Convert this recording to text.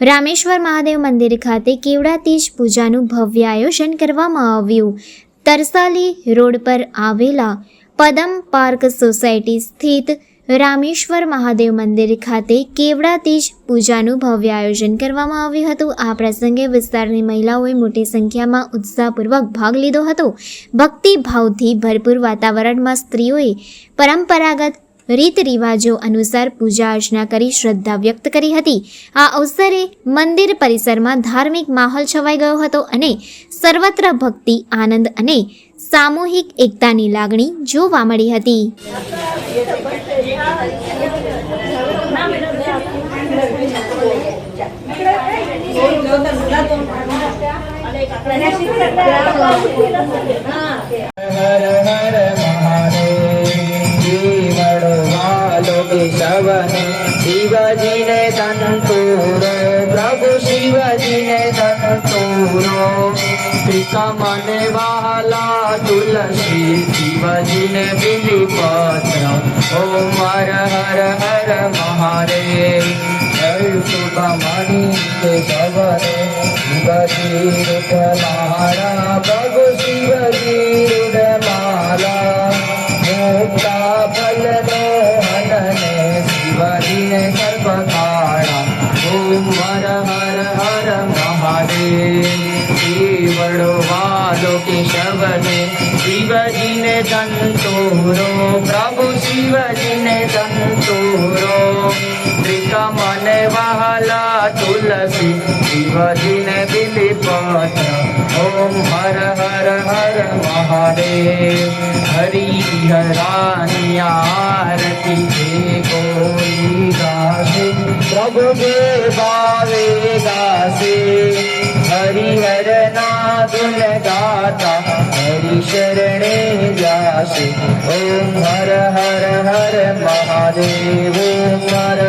રામેશ્વર મહાદેવ મંદિર ખાતે કેવડા તીજ પૂજાનું ભવ્ય આયોજન કરવામાં આવ્યું. તરસાલી રોડ પર આવેલા પદમ પાર્ક સોસાયટી સ્થિત રામેશ્વર મહાદેવ મંદિર ખાતે કેવડા તીજ પૂજાનું ભવ્ય આયોજન કરવામાં આવ્યું હતું. આ પ્રસંગે વિસ્તારની મહિલાઓએ મોટી સંખ્યામાં ઉત્સાહપૂર્વક ભાગ લીધો હતો. ભક્તિભાવથી ભરપૂર વાતાવરણમાં સ્ત્રીઓએ પરંપરાગત રીત રિવાજો અનુસાર પૂજા અર્ચના કરી શ્રદ્ધા વ્યક્ત કરી હતી. આ અવસરે મંદિર પરિસરમાં ધાર્મિક માહોલ છવાઈ ગયો હતો અને સર્વત્ર ભક્તિ, આનંદ અને સામૂહિક એકતાની લાગણી જોવા મળી હતી. હર હર મહાદેવ કેશવને શિવજીને સંતૂરો પ્રભુ શિવજીને સંતૂરો મને વાલા તુલસી શિવજીને બિલીપત્ર ઓમ હર હર હર મહારે સુખમણી કેશવને શિવજી રૂપ મારા શિવડો વાલો કેશવને શિવજીને સંતોરો, પ્રભુ શિવજીને સંતોરો. ત્રિકા વહલા તુલસી, શિવજીને બિલીપત્ર. ઓમ હર હર હર મહાદેવ. હરિહરાની આરતી જે કોઈ ગાશે પ્રભુ ગુણ ગાતા હરિ શરણે જાશે ઓમ હર હર હર મહાદેવ હર